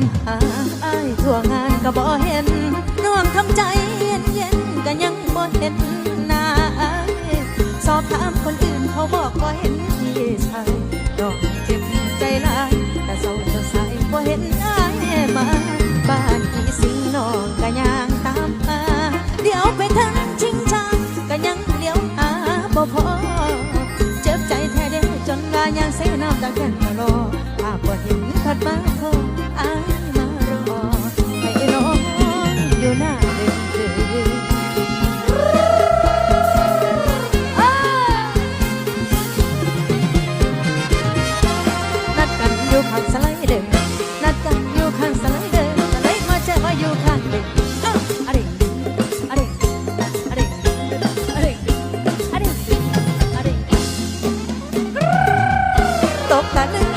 ามหาไอายทั่วงานก็บ่เห็นน้องทำใจเย็นเย็นก็ยังบ่เห็นหน้าอายสอบถามคนอื่นเขาบอกบ่เห็นพี่ชายนองเจ็บใจลายแต่เศร้าจนสายบ่เห็นไอายมาบ้านพี่สิงน้องก็ยังตามหาเดี๋ยวไปทางชิงชังก็ยังเลี้ยวหาบ่พอเจ็บใจแท้เด้จนว่ายังเสน้ำตาแก่นมารอภาพบ่เห็นพัดมาขอ อายมานัดกันอยู่ข้างสไลเดอร์นัดกันอยู่ข้างสไลเดอร์สไลด์มาเจอมาอยู่ข้างเด็กอ้าวอะไรอะไรอะไรอะไรอะไรอะไรตบตาหนึ่ง